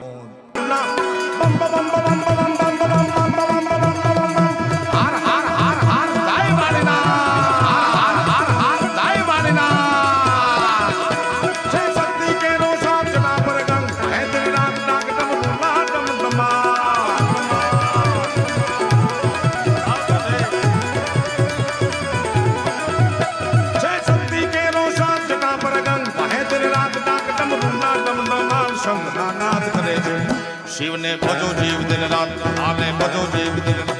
On. શિવને ભજો જીવ દિન રાત આને ભજો જીવ દિન રાત.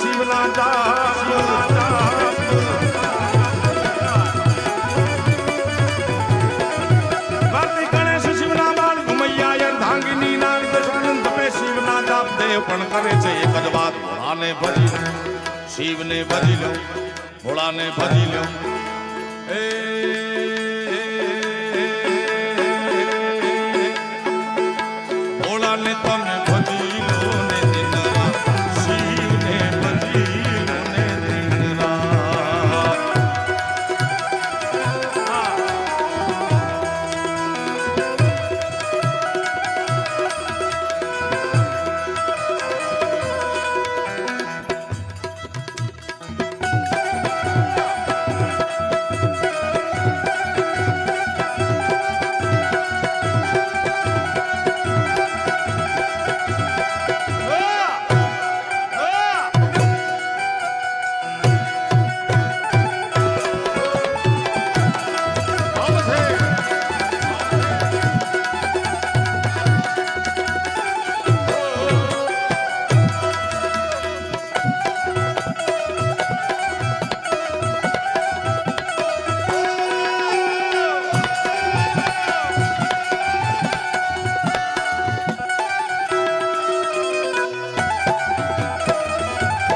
શિવના દાસ ભારતી ગણેશ શિવના બાળ ઘુમૈયા ધાંગીની નાગ દશાનંદ તપે શિવના જાપ દેહ પણ કરે છે એક જ વાત ભોળાને ભજી લો, શિવને ભજી લો ભોળાને ભજી લો. એ